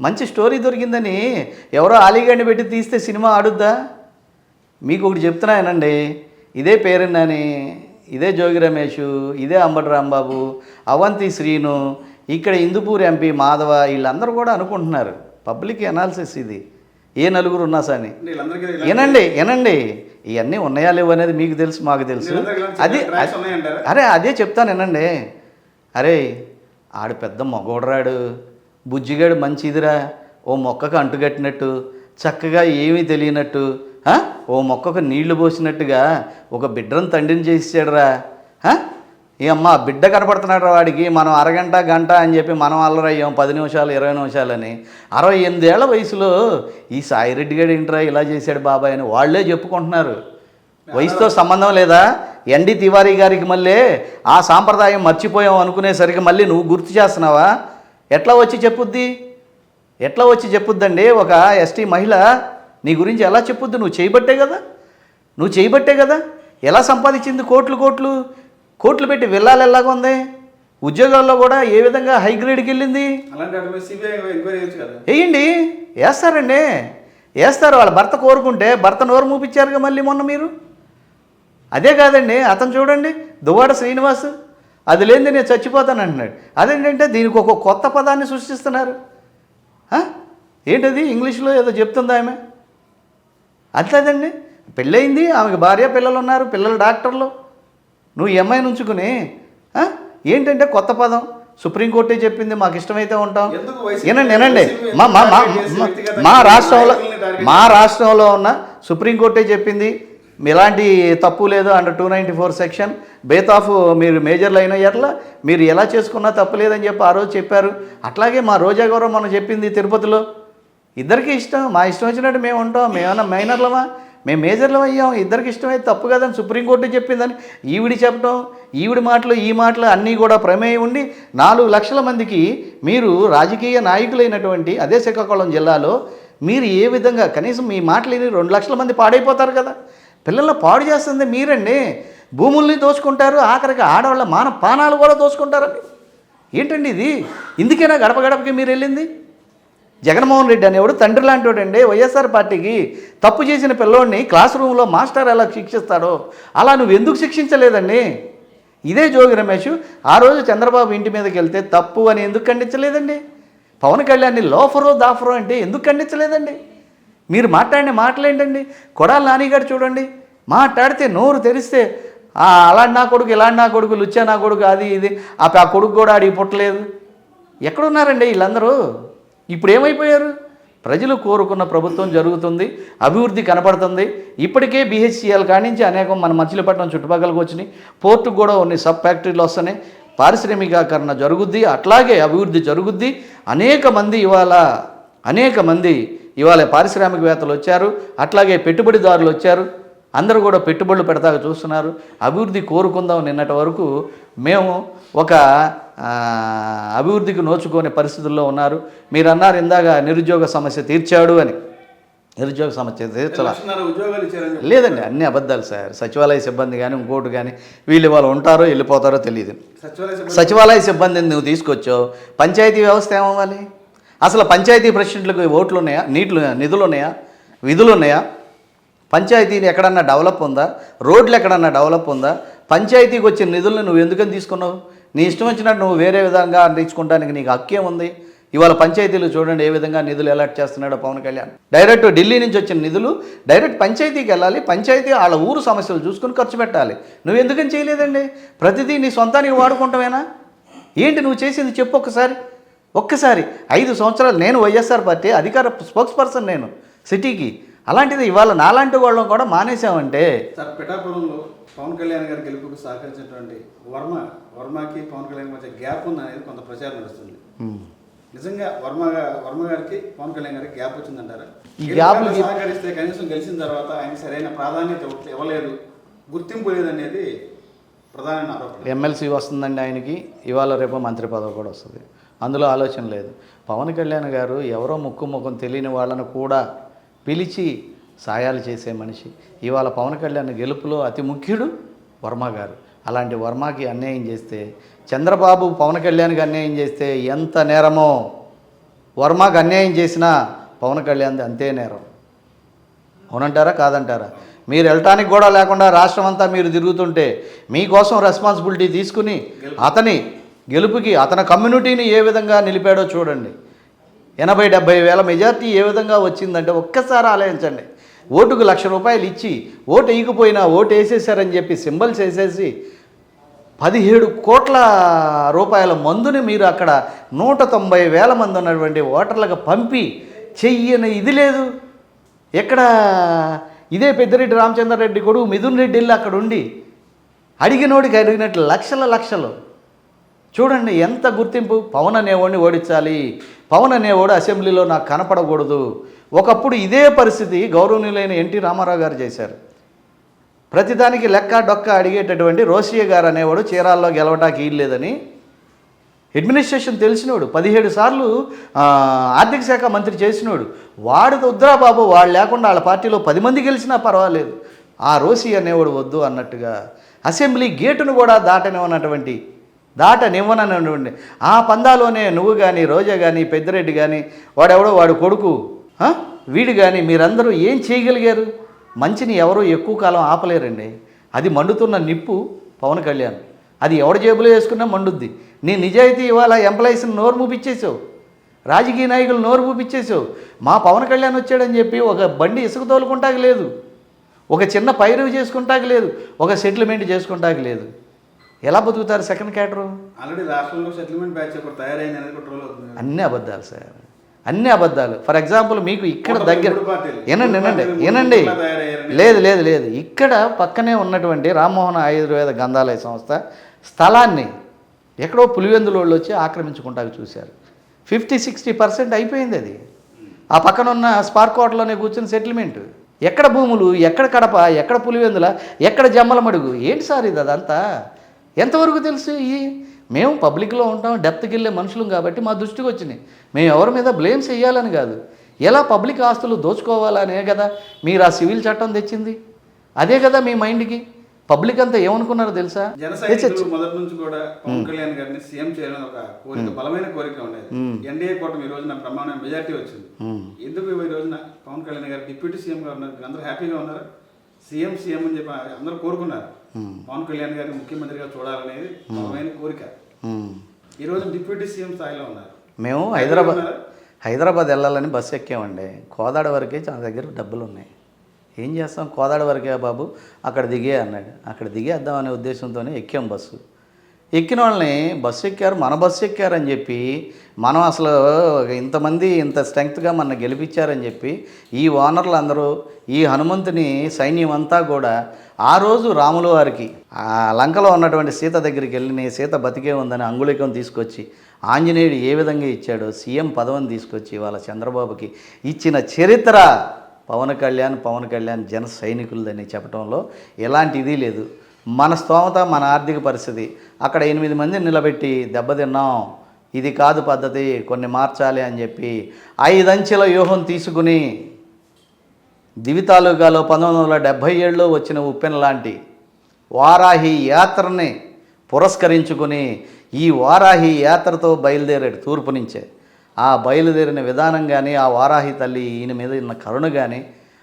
మంచి స్టోరీ దొరికిందని ఎవరో ఆలీగడ్ని పెట్టి తీస్తే సినిమా ఆడుద్దా? మీకు ఒకటి చెప్తున్నానండి ఇదే పేరున్నని ఇదే జోగి రమేష్ ఇదే అంబటి రాంబాబు అవంతి శ్రీను ఇక్కడ ఇందుపూర్ ఎంపీ మాధవ వీళ్ళందరూ కూడా అనుకుంటున్నారు. పబ్లిక్ అనాలిసిస్ ఇది. ఏ నలుగురు ఉన్నా ఇలా- వినండి వినండి. ఇవన్నీ ఉన్నాయా లేవు అనేది మీకు తెలుసు మాకు తెలుసు. అది? అరే అదే చెప్తాను వినండి. అరే ఆడు పెద్ద మగోడరాడు. బుజ్జిగాడు మంచిదిరా. ఓ మొక్కకు అంటుకట్టినట్టు చక్కగా ఏమీ తెలియనట్టు ఓ మొక్కకు నీళ్ళు పోసినట్టుగా ఒక బిడ్డను తండ్రిని చేసాడురా ఏ అమ్మ బిడ్డ కనపడుతున్నాడు వాడికి మనం అరగంట గంట అని చెప్పి మనం అల్లరయ్యాం పది నిమిషాలు ఇరవై నిమిషాలని. అరవై ఎనిమిదేళ్ళ వయసులో ఈ సాయిరెడ్డి గారు ఏంట్రా ఇలా చేశాడు బాబాయ్ అని వాళ్ళే చెప్పుకుంటున్నారు. వయసుతో సంబంధం లేదా? ఎన్డి తివారీ గారికి మళ్ళీ ఆ సాంప్రదాయం మర్చిపోయాం అనుకునేసరికి మళ్ళీ నువ్వు గుర్తు చేస్తున్నావా? ఎట్లా వచ్చి చెప్పుద్ది? ఎట్లా వచ్చి చెప్పుద్దండి? ఒక ఎస్టీ మహిళ నీ గురించి ఎలా చెప్పుద్ది? నువ్వు చేయబట్టే కదా? నువ్వు చేయబట్టే కదా? ఎలా సంపాదించింది కోట్లు కోట్లు? కోట్లు పెట్టి వెళ్ళాలి ఎలాగ ఉంది? ఉద్యోగాల్లో కూడా ఏ విధంగా హై గ్రేడ్కి వెళ్ళింది? వేయండి వేస్తారండి. వేస్తారు. వాళ్ళ భర్త కోరుకుంటే భర్త నోరు మూపించారుగా మళ్ళీ మొన్న మీరు? అదే కాదండి. అతను చూడండి. దువ్వాడ శ్రీనివాస్ అది లేనిది నేను చచ్చిపోతాను అంటున్నాడు. అదేంటంటే దీనికి ఒక కొత్త పదాన్ని సృష్టిస్తున్నారు? ఏంటది? ఇంగ్లీష్లో ఏదో చెప్తుంది ఆమె? అంతేదండి పెళ్ళయింది ఆమెకు భార్య పిల్లలు ఉన్నారు పిల్లలు డాక్టర్లు. నువ్వు ఉంచుకుని ఆ? ఏంటంటే కొత్త పదం? సుప్రీంకోర్టే చెప్పింది మాకు ఇష్టమైతే ఉంటాం. వినండి వినండి మా మా మా మా- మా రాష్ట్రంలో మా రాష్ట్రంలో ఉన్న సుప్రీంకోర్టే చెప్పింది ఎలాంటి తప్పు లేదు under two ninety four section both of మీరు మేజర్లు అయిన ఎట్లా మీరు ఎలా చేసుకున్నా తప్పు లేదని చెప్పి ఆ రోజు చెప్పారు. అట్లాగే మా రోజా గౌరవం మనం చెప్పింది తిరుపతిలో. ఇద్దరికి ఇష్టం. మా ఇష్టం వచ్చినట్టు మేము ఉంటాం. మేమన్నా మైనర్లమా మేము మేజర్లు అయ్యాం. ఇద్దరికి ఇష్టమైతే తప్పు కదని సుప్రీంకోర్టు చెప్పిందని ఈవిడి చెప్పడం ఈవిడి మాటలు ఈ మాటలు అన్నీ కూడా ప్రమేయం ఉండి నాలుగు లక్షల మందికి మీరు రాజకీయ నాయకులైనటువంటి అదే శ్రీకాకుళం జిల్లాలో మీరు ఏ విధంగా కనీసం మీ మాటలు రెండు లక్షల మంది పాడైపోతారు కదా? పిల్లల్ని పాడు చేస్తుంది మీరండి. భూముల్ని దోచుకుంటారు ఆఖరికి ఆడవాళ్ళ మాన పానాలు కూడా దోచుకుంటారండి. ఏంటండి ఇది? ఇందుకేనా గడప గడపకి మీరు వెళ్ళింది? జగన్మోహన్ రెడ్డి అనేవాడు తండ్రి లాంటి వైఎస్ఆర్ పార్టీకి తప్పు చేసిన పిల్లోడిని క్లాస్ రూమ్లో మాస్టర్ ఎలా శిక్షిస్తాడో అలా నువ్వు ఎందుకు శిక్షించలేదండి? ఇదే జోగి రమేష్ ఆ రోజు చంద్రబాబు ఇంటి మీదకి వెళ్తే తప్పు అని ఎందుకు ఖండించలేదండి? పవన్ కళ్యాణ్ని లోఫరో దాఫరో అంటే ఎందుకు ఖండించలేదండి? మీరు మాట్లాడిన మాటలేంటండి? కొడాలి నానిగారు చూడండి. మాట్లాడితే నోరు తెరిస్తే అలాంటి నా కొడుకు ఇలాంటి నా కొడుకు లుచ్చా నా కొడుకు అది ఇది ఆ ఆ కొడుకు కూడా అడిగి పుట్టలేదు. ఎక్కడున్నారండి వీళ్ళందరూ? ఇప్పుడు ఏమైపోయారు ప్రజలు కోరుకున్న ప్రభుత్వం జరుగుతుంది అభివృద్ధి కనపడుతుంది. ఇప్పటికే బీహెచ్సిఎల్ కానించి అనేకం మన మచిలీపట్నం చుట్టుపక్కలకు వచ్చినాయి. పోర్టుకు కూడా కొన్ని సబ్ ఫ్యాక్టరీలు వస్తున్నాయి. పారిశ్రామికీకరణ జరుగుద్ది అట్లాగే అభివృద్ధి జరుగుద్ది. అనేక మంది ఇవాళ అనేక మంది ఇవాళ పారిశ్రామికవేత్తలు వచ్చారు. అట్లాగే పెట్టుబడిదారులు వచ్చారు. అందరూ కూడా పెట్టుబడులు పెడతాక చూస్తున్నారు. అభివృద్ధి కోరుకుందాం నిన్నటి వరకు మేము ఒక అభివృద్ధికి నోచుకునే పరిస్థితుల్లో ఉన్నారు. మీరు అన్నారు ఇందాక నిరుద్యోగ సమస్య తీర్చాడు అని. నిరుద్యోగ సమస్య తీర్చలా. లేదండి అన్ని అబద్ధాలు సార్. సచివాలయ సిబ్బంది కానీ ఇంకోటి కానీ వీళ్ళు వాళ్ళు ఉంటారో వెళ్ళిపోతారో తెలియదు సచివాలయ సిబ్బందిని నువ్వు తీసుకొచ్చావు. పంచాయతీ వ్యవస్థ ఏమవ్వాలి? అసలు పంచాయతీ ప్రెసిడెంట్లకు ఓట్లు ఉన్నాయా? నీట్లు నిధులు ఉన్నాయా? విధులు ఉన్నాయా? పంచాయతీని ఎక్కడన్నా డెవలప్ ఉందా? రోడ్లు ఎక్కడన్నా డెవలప్ ఉందా? పంచాయతీకి వచ్చిన నిధులను నువ్వు ఎందుకని తీసుకున్నావు? నీ ఇష్టం వచ్చినట్టు నువ్వు వేరే విధంగా అందించుకోవడానికి నీకు హక్కే ఉంది? ఇవాళ పంచాయతీలు చూడండి ఏ విధంగా నిధులు అలాట్ చేస్తున్నాడో పవన్ కళ్యాణ్. డైరెక్ట్ ఢిల్లీ నుంచి వచ్చిన నిధులు డైరెక్ట్ పంచాయతీకి వెళ్ళాలి పంచాయతీ వాళ్ళ ఊరు సమస్యలు చూసుకుని ఖర్చు పెట్టాలి. నువ్వు ఎందుకని చేయలేదండి? ప్రతిదీ నీ సొంతానికి వాడుకుంటామేనా ఏంటి నువ్వు చేసింది చెప్పు ఒక్కసారి. ఒక్కసారి ఐదు సంవత్సరాలు నేను వైఎస్ఆర్ పార్టీ అధికార స్పోక్స్ పర్సన్ నేను సిటీకి. అలాంటిది ఇవాళ నాలాంటి వాళ్ళం కూడా మానేసామంటే సార్ పిఠాపురంలో పవన్ కళ్యాణ్ గారి గెలుపుకు సహకరించినటువంటి వర్మ వర్మకి పవన్ కళ్యాణ్ మధ్య గ్యాప్ ఉంది అనేది కొంత ప్రచారం నడుస్తుంది నిజంగా వర్మ వర్మ గారికి పవన్ కళ్యాణ్ గారికి గ్యాప్ వచ్చిందంటారా? ఈ గ్యాప్ సహకరిస్తే కనీసం గెలిచిన తర్వాత ఆయన సరైన ప్రాధాన్యత ఇవ్వ- ఇవ్వలేదు. గుర్తింపు లేదనేది ప్రధాన ఆరోపణ. ఎమ్మెల్సీ వస్తుందండి ఆయనకి. ఇవాళ రేపు మంత్రి పదవి కూడా వస్తుంది. అందులో ఆలోచన లేదు. పవన్ కళ్యాణ్ గారు ఎవరో ముక్కు ముఖం తెలియని వాళ్ళను కూడా పిలిచి సాయాలు చేసే మనిషి. ఇవాళ పవన్ కళ్యాణ్ గెలుపులో అతి ముఖ్యుడు వర్మ గారు. అలాంటి వర్మకి అన్యాయం చేస్తే చంద్రబాబు పవన్ కళ్యాణ్కి అన్యాయం చేస్తే ఎంత నేరమో వర్మకు అన్యాయం చేసినా పవన్ కళ్యాణ్ది అంతే నేరం. అవునంటారా? కాదంటారా? మీరు వెళ్ళటానికి కూడా లేకుండా రాష్ట్రం అంతా మీరు తిరుగుతుంటే మీకోసం రెస్పాన్సిబిలిటీ తీసుకుని అతని గెలుపుకి అతని కమ్యూనిటీని ఏ విధంగా నిలిపాడో చూడండి. ఎనభై డెబ్బై వేల మెజార్టీ ఏ విధంగా వచ్చిందంటే ఒక్కసారి ఆలోచించండి. ఓటుకు లక్ష రూపాయలు ఇచ్చి ఓటు వేయకపోయినా ఓటు వేసేసారని చెప్పి సింబల్స్ వేసేసి పదిహేడు కోట్ల రూపాయల మందుని మీరు అక్కడ నూట తొంభై వేల మంది ఉన్నటువంటి ఓటర్లకు పంపి చెయ్యని ఇది లేదు. ఎక్కడ? ఇదే పెద్దిరెడ్డి రామచంద్రారెడ్డి కొడుకు మిథున్ రెడ్డి వెళ్ళి అక్కడ ఉండి అడిగినోడికి అడిగినట్లు లక్షల లక్షలు. చూడండి ఎంత గుర్తింపు పవన్ అనేవాడిని ఓడించాలి పవన్ అనేవాడు అసెంబ్లీలో నాకు కనపడకూడదు. ఒకప్పుడు ఇదే పరిస్థితి గౌరవనీయులైన ఎన్టీ రామారావు గారు చేశారు. ప్రతిదానికి లెక్క డొక్క అడిగేటటువంటి రోసియ గారు అనేవాడు చీరాల్లో గెలవటానికి వీల్లేదని అడ్మినిస్ట్రేషన్ తెలిసినోడు. పదిహేడు సార్లు ఆర్థిక శాఖ మంత్రి చేసినోడు. వాడు వద్దురా బాబు వాడు లేకుండా వాళ్ళ పార్టీలో పది మంది గెలిచినా పర్వాలేదు. ఆ రోసి అనేవాడు వద్దు అన్నట్టుగా అసెంబ్లీ గేటును కూడా దాటనివ్వనటువంటి దాటనివ్వనటువంటి ఆ పందాలోనే నువ్వు కానీ రోజా కానీ పెద్దిరెడ్డి కానీ వాడెవడో వాడు కొడుకు వీడు కానీ మీరందరూ ఏం చేయగలిగారు? మంచిని ఎవరూ ఎక్కువ కాలం ఆపలేరండి. అది మండుతున్న నిప్పు పవన్ కళ్యాణ్. అది ఎవడ జేబులో వేసుకున్నా మండుద్ది. నీ నిజాయితీ ఇవాళ ఎంప్లాయీస్ని నోరు మూపిచ్చేసావు. రాజకీయ నాయకులు నోరు మూపిచ్చేసావు. మా పవన్ కళ్యాణ్ వచ్చాడని చెప్పి ఒక బండి ఇసుక తోలుకుంటాకి లేదు. ఒక చిన్న పైరు చేసుకుంటాకి లేదు. ఒక సెటిల్మెంట్ చేసుకుంటాకి లేదు. ఎలా బతుకుతారు సెకండ్ క్యాటరు ఆల్రెడీ రాష్ట్రంలో సెటిల్మెంట్ బ్యాచ్ తయారైంది అన్నీ అబద్ధాలు సార్. అన్నీ అబద్ధాలు. ఫర్ ఎగ్జాంపుల్ మీకు ఇక్కడ దగ్గర వినండి మూడు తయారయ్యారని. లేదు లేదు లేదు. ఇక్కడ పక్కనే ఉన్నటువంటి రామ్మోహన్ ఆయుర్వేద గంధాలయ సంస్థ స్థలాన్ని ఎక్కడో పులివెందుల వాళ్ళు వచ్చి ఆక్రమించుకుంటాకు చూశారు. ఫిఫ్టీ సిక్స్టీ పర్సెంట్ అయిపోయింది అది. ఆ పక్కన ఉన్న స్పార్క్ హోటల్లోనే కూర్చుని సెటిల్మెంట్ ఎక్కడ భూములు ఎక్కడ కడప ఎక్కడ పులివెందుల ఎక్కడ జమ్మలమడుగు? ఏంటి సార్ ఇది అదంతా? ఎంతవరకు తెలుసు ఈ? మేము పబ్లిక్లో ఉంటాం డెప్త్కి వెళ్ళే మనుషులం కాబట్టి మా దృష్టికి వచ్చినాయి. మేము ఎవరి మీద బ్లేమ్స్ వేయాలని కాదు. ఎలా పబ్లిక్ ఆస్తులు దోచుకోవాలనే కదా మీరు ఆ సివిల్ చట్టం తెచ్చింది. అదే కదా మీ మైండ్కి. పబ్లిక్ అంతా ఏమనుకున్నారో తెలుసా? మొదటి నుంచి కూడా పవన్ కళ్యాణ్ గారిని సీఎం చేయాలని ఒక కోరిక బలమైన కోరిక ఉండేది. ఎన్డీఏ కూటమి ఈ రోజున ప్రమాణం మెజార్టీ వచ్చింది. ఎందుకు ఈ రోజున పవన్ కళ్యాణ్ గారు డిప్యూటీ సీఎం గా ఉన్నారు? అందరూ హ్యాపీగా ఉన్నారు? సీఎం సీఎం అని చెప్పి అందరూ కోరుకున్నారు. పవన్ కళ్యాణ్ గారిని ముఖ్యమంత్రిగా చూడాలనేది బలమైన కోరిక. మ్మ్. ఈ రోజు డిప్యూటీ సీఎం స్థాయిలో ఉన్నారు. మేము హైదరాబాద్ హైదరాబాద్ వెళ్ళాలని బస్సు ఎక్కామండి. కోదాడ వరకే నా దగ్గర డబ్బులు ఉన్నాయి ఏం చేస్తాం? కోదాడ వరకే బాబు? అక్కడ దిగే అన్నాడు. అక్కడ దిగేద్దాం అనే ఉద్దేశంతోనే ఎక్కాం బస్సు. ఎక్కిన వాళ్ళని బస్సు ఎక్కారు మన బస్సు ఎక్కారని చెప్పి మనం అసలు ఇంతమంది ఇంత స్ట్రెంగ్త్గా మన గెలిపించారని చెప్పి ఈ ఓనర్లు అందరూ ఈ హనుమంతుని సైన్యం అంతా కూడా ఆ రోజు రాముల వారికి ఆ లంకలో ఉన్నటువంటి సీత దగ్గరికి వెళ్ళి నీ సీత బతికే ఉందని అంగుళికం తీసుకొచ్చి ఆంజనేయుడు ఏ విధంగా ఇచ్చాడో సీఎం పదవిని తీసుకొచ్చి వాళ్ళ చంద్రబాబుకి ఇచ్చిన చరిత్ర పవన్ కళ్యాణ్ పవన్ కళ్యాణ్ జన సైనికులదని చెప్పడంలో ఎలాంటిది లేదు. మన స్తోమత మన ఆర్థిక పరిస్థితి అక్కడ ఎనిమిది మందిని నిలబెట్టి దెబ్బతిన్నాం ఇది కాదు పద్ధతి కొన్ని మార్చాలి అని చెప్పి ఐదంచెల వ్యూహం తీసుకుని దివి తాలూకాలో పంతొమ్మిది వందల డెబ్భై ఏడులో వచ్చిన ఉప్పెన లాంటి వారాహి యాత్రని పురస్కరించుకుని ఈ వారాహి యాత్రతో బయలుదేరాడు తూర్పు నుంచే. ఆ బయలుదేరిన విధానం కానీ ఆ వారాహి తల్లి ఈయన మీద ఉన్న కరుణ కానీ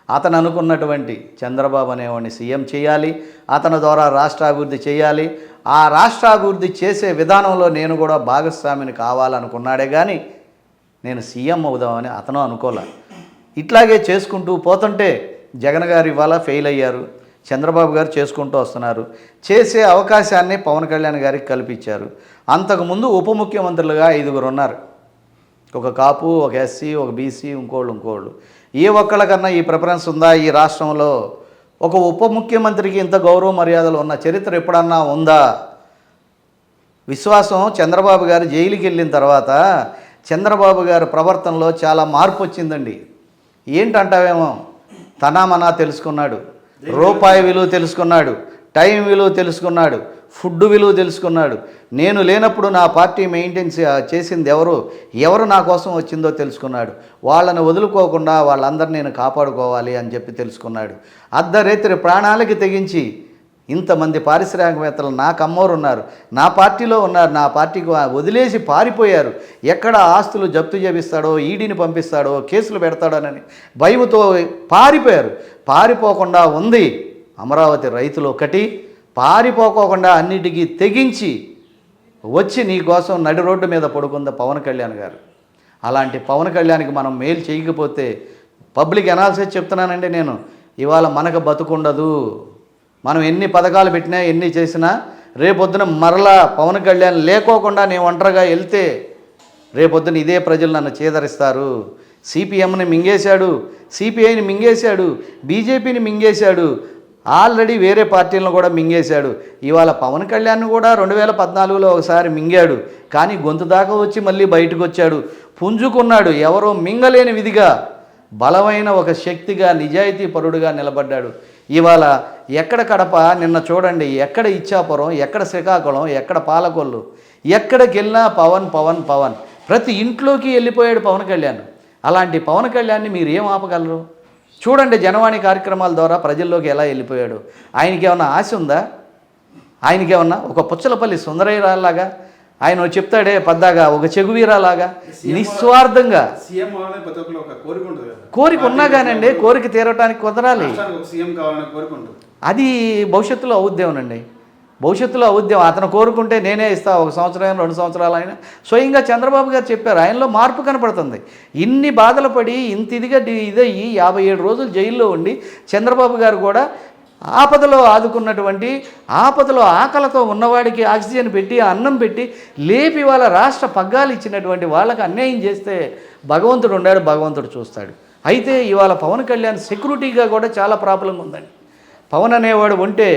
అతను అనుకున్నటువంటి చంద్రబాబు అనేవాడిని సీఎం చేయాలి అతని ద్వారా రాష్ట్ర అభివృద్ధి చేయాలి ఆ రాష్ట్ర అభివృద్ధి చేసే విధానంలో నేను కూడా భాగస్వామిని కావాలనుకున్నాడే కానీ నేను సీఎం అవుదామని అతను అనుకోలే. ఇట్లాగే చేసుకుంటూ పోతుంటే జగన్ గారు ఇవాళ ఫెయిల్ అయ్యారు. చంద్రబాబు గారు చేసుకుంటూ వస్తున్నారు. చేసే అవకాశాన్ని పవన్ కళ్యాణ్ గారికి కల్పించారు. అంతకుముందు ఉప ముఖ్యమంత్రులుగా ఐదుగురు ఉన్నారు. ఒక కాపు ఒక ఎస్సీ ఒక బీసీ ఇంకోళ్ళు ఇంకోళ్ళు. ఏ ఒక్కళ్ళకన్నా ఈ ప్రిఫరెన్స్ ఉందా? ఈ రాష్ట్రంలో ఒక ఉప ముఖ్యమంత్రికి ఇంత గౌరవ మర్యాదలు ఉన్న చరిత్ర ఎప్పుడన్నా ఉందా? విశ్వాసం చంద్రబాబు గారు జైలుకి వెళ్ళిన తర్వాత చంద్రబాబు గారి ప్రవర్తనలో చాలా మార్పు వచ్చిందండి. ఏంటంటావేమో? తనామనా తెలుసుకున్నాడు. రూపాయి విలువ తెలుసుకున్నాడు. టైం విలువ తెలుసుకున్నాడు. ఫుడ్ విలువ తెలుసుకున్నాడు. నేను లేనప్పుడు నా పార్టీ మెయింటైన్ చేసింది ఎవరు? ఎవరు నా కోసం వచ్చిందో తెలుసుకున్నాడు. వాళ్ళని వదులుకోకుండా వాళ్ళందరినీ నేను కాపాడుకోవాలి అని చెప్పి తెలుసుకున్నాడు. అర్ధరేత్రి ప్రాణాలకి తెగించి ఇంతమంది పారిశ్రామికవేత్తలు నా కమ్మోరు ఉన్నారు నా పార్టీలో ఉన్నారు నా పార్టీకి వదిలేసి పారిపోయారు. ఎక్కడ ఆస్తులు జప్తు చేపిస్తాడో ఈడీని పంపిస్తాడో కేసులు పెడతాడోనని భయముతో పారిపోయారు. పారిపోకుండా ఉంది. అమరావతి రైతులు ఒకటి పారిపోకోకుండా అన్నిటికీ తెగించి వచ్చి నీ కోసం నడి రోడ్డు మీద పడుకుంది పవన్ కళ్యాణ్ గారు. అలాంటి పవన్ కళ్యాణ్కి మనం మేలు చేయకపోతే పబ్లిక్ ఎనాలిసిస్ చెప్తున్నానండి నేను. ఇవాళ మనకు బతుకుండదు. మనం ఎన్ని పథకాలు పెట్టినా ఎన్ని చేసినా రేపొద్దున మరలా పవన్ కళ్యాణ్ లేకోకుండా నేను ఒంటరిగా వెళ్తే రేపొద్దున ఇదే ప్రజలు నన్ను చేదరిస్తారు. సిపిఎంని మింగేశాడు సిపిఐని మింగేశాడు బీజేపీని మింగేశాడు ఆల్రెడీ వేరే పార్టీలను కూడా మింగేశాడు. ఇవాళ పవన్ కళ్యాణ్ కూడా రెండు వేల పద్నాలుగులో ఒకసారి మింగాడు. కానీ గొంతు దాకా వచ్చి మళ్ళీ బయటకు వచ్చాడు పుంజుకున్నాడు ఎవరో మింగలేని విధిగా బలమైన ఒక శక్తిగా నిజాయితీ పరుడుగా నిలబడ్డాడు. ఇవాళ ఎక్కడ కడప? నిన్న చూడండి ఎక్కడ ఇచ్చాపురం ఎక్కడ శ్రీకాకుళం ఎక్కడ పాలకొల్లు ఎక్కడికి వెళ్ళినా పవన్ పవన్ పవన్. ప్రతి ఇంట్లోకి వెళ్ళిపోయాడు పవన్ కళ్యాణ్. అలాంటి పవన్ కళ్యాణ్ని మీరు ఏం ఆపగలరు? చూడండి జనవాణి కార్యక్రమాల ద్వారా ప్రజల్లోకి ఎలా వెళ్ళిపోయాడు. ఆయనకి ఏమన్నా ఆశ ఉందా? ఆయనకేమన్నా ఒక పుచ్చలపల్లి సుందరయ్యలాగా ఆయన చెప్తాడే పద్దాగా ఒక చెగువీరాలాగా నిస్వార్థంగా. కోరిక ఉన్నా కానండి కోరిక తీరటానికి కుదరాలి. అది భవిష్యత్తులో అవుద్దేమోనండి. భవిష్యత్తులో అవుద్దేమో. అతను కోరుకుంటే నేనే ఇస్తా ఒక సంవత్సరం రెండు సంవత్సరాలు అయినా స్వయంగా చంద్రబాబు గారు చెప్పారు ఆయనలో మార్పు కనపడుతుంది. ఇన్ని బాధలు పడి ఇంత ఇదిగా ఇదయ్యి యాభై ఏడు రోజులు జైల్లో ఉండి చంద్రబాబు గారు కూడా ఆపదలో ఆదుకున్నటువంటి ఆపదలో ఆకలితో ఉన్నవాడికి ఆక్సిజన్ పెట్టి అన్నం పెట్టి లేపి వాళ్ళ రాష్ట్ర పగ్గాలు ఇచ్చినటువంటి వాళ్ళకి అన్యాయం చేస్తే భగవంతుడు ఉన్నాడు భగవంతుడు చూస్తాడు. అయితే ఇవాళ పవన్ కళ్యాణ్ సెక్యూరిటీగా కూడా చాలా ప్రాబ్లం ఉందండి. పవన్ అనేవాడు ఉంటే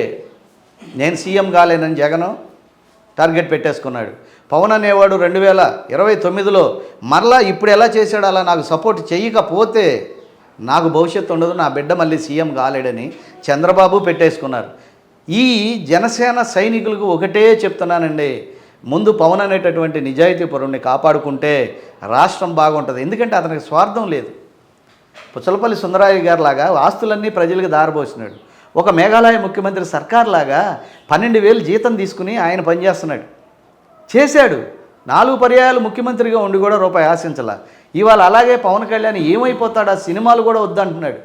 నేను సీఎం కాలేనని జగన్ టార్గెట్ పెట్టేసుకున్నాడు. పవన్ అనేవాడు రెండు వేల ఇరవై తొమ్మిదిలో మరలా ఇప్పుడు ఎలా చేశాడు అలా నాకు సపోర్ట్ చేయకపోతే నాకు భవిష్యత్తు ఉండదు నా బిడ్డ మళ్ళీ సీఎం కాలేడని చంద్రబాబు పెట్టేసుకున్నారు. ఈ జనసేన సైనికులకు ఒకటే చెప్తున్నానండి ముందు పవన్ అనేటటువంటి నిజాయితీ పరుణ్ణి కాపాడుకుంటే రాష్ట్రం బాగుంటుంది. ఎందుకంటే అతనికి స్వార్థం లేదు. పుచ్చలపల్లి సుందరాయ గారు లాగా ఆస్తులన్నీ ప్రజలకు దారబోసినాడు. ఒక మేఘాలయ ముఖ్యమంత్రి సర్కార్ లాగా పన్నెండు వేలు జీతం తీసుకుని ఆయన పనిచేస్తున్నాడు. చేశాడు. నాలుగు పర్యాయాలు ముఖ్యమంత్రిగా ఉండి కూడా రూపాయి ఆశించలా. ఇవాళ అలాగే పవన్ కళ్యాణ్ ఏమైపోతాడు? ఆ సినిమాలు కూడా వద్దంటున్నాడు.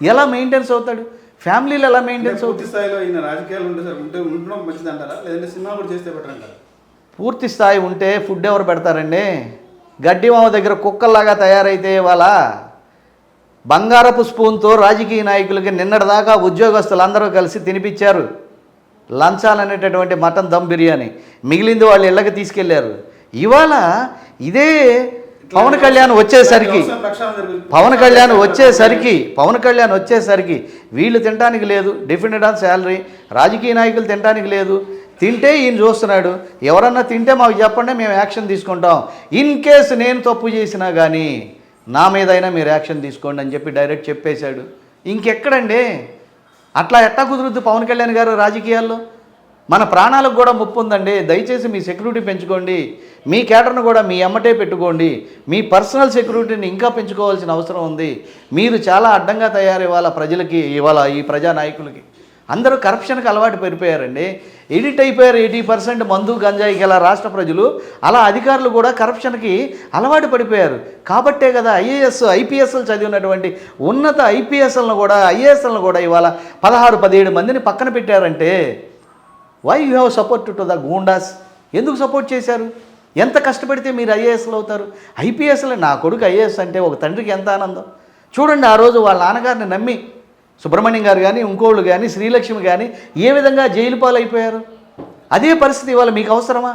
ఎలా మెయింటెన్స్ అవుతాడు? ఫ్యామిలీలు ఎలా మెయింటెన్స్ పూర్తి స్థాయిలో ఈయన రాజకీయాలు ఉంటే సార్ ఉంటే ఉండడం మంచిది అంటారా? లేదంటే సినిమా కూడా చేస్తే బెటర్ అంటారా? పూర్తి స్థాయి ఉంటే ఫుడ్ ఎవరు పెడతారండి? గడ్డి మామ దగ్గర కుక్కల్లాగా తయారైతే ఇవాళ బంగారపు స్పూన్తో రాజకీయ నాయకులకి నిన్నటిదాకా ఉద్యోగస్తులందరూ కలిసి తినిపించారు. లంచాలు అనేటటువంటి మటన్ దమ్ బిర్యానీ. మిగిలింది వాళ్ళు ఇళ్ళకి తీసుకెళ్ళారు. ఇవాళ ఇదే పవన్ కళ్యాణ్ వచ్చేసరికి. పవన్ కళ్యాణ్ వచ్చేసరికి పవన్ కళ్యాణ్ వచ్చేసరికి వీళ్ళు తినడానికి లేదు డిఫెండెడ్ ఆన్ శాలరీ రాజకీయ నాయకులు తినడానికి లేదు. తింటే ఈయన చూస్తున్నాడు ఎవరన్నా తింటే మాకు చెప్పండి మేము యాక్షన్ తీసుకుంటాం. ఇన్ కేసు నేను తప్పు చేసినా కానీ నా మీదైనా మీరు యాక్షన్ తీసుకోండి అని చెప్పి డైరెక్ట్ చెప్పేశాడు. ఇంకెక్కడండి? అట్లా ఎట్టా కుదురుద్ది పవన్ కళ్యాణ్ గారు రాజకీయాల్లో? మన ప్రాణాలకు కూడా ముప్పు ఉందండి. దయచేసి మీ సెక్యూరిటీ పెంచుకోండి. మీ కేటర్ను కూడా మీ అమ్మటే పెట్టుకోండి. మీ పర్సనల్ సెక్యూరిటీని ఇంకా పెంచుకోవాల్సిన అవసరం ఉంది. మీరు చాలా అడ్డంగా తయారు ఇవాళ ప్రజలకి ఇవాళ ఈ ప్రజా నాయకులకి. అందరూ కరప్షన్కి అలవాటు పెరిపోయారండి ఎడిట్ అయిపోయారు ఎయిటీ పర్సెంట్ మందు గంజాయికి గల రాష్ట్ర ప్రజలు. అలా అధికారులు కూడా కరప్షన్కి అలవాటు పడిపోయారు. కాబట్టే కదా ఐఏఎస్ ఐపీఎస్లు చదివినటువంటి ఉన్నత ఐపీఎస్లను కూడా ఐఏఎస్లను కూడా ఇవాళ పదహారు పదిహేడు మందిని పక్కన పెట్టారంటే why you have support to the goondas ఎందుకు సపోర్ట్ చేశారు? ఎంత కష్టపడితే మీరు ఐఏఎస్లు అవుతారు? ఐపీఎస్లు నా కొడుకు ఐఏఎస్ అంటే ఒక తండ్రికి ఎంత ఆనందం? చూడండి ఆ రోజు వాళ్ళ నాన్నగారిని నమ్మి సుబ్రహ్మణ్యం గారు కానీ ఇంకోళ్ళు కానీ శ్రీలక్ష్మి కానీ ఏ విధంగా జైలు పాలైపోయారు? అదే పరిస్థితి ఇవాళ మీకు అవసరమా?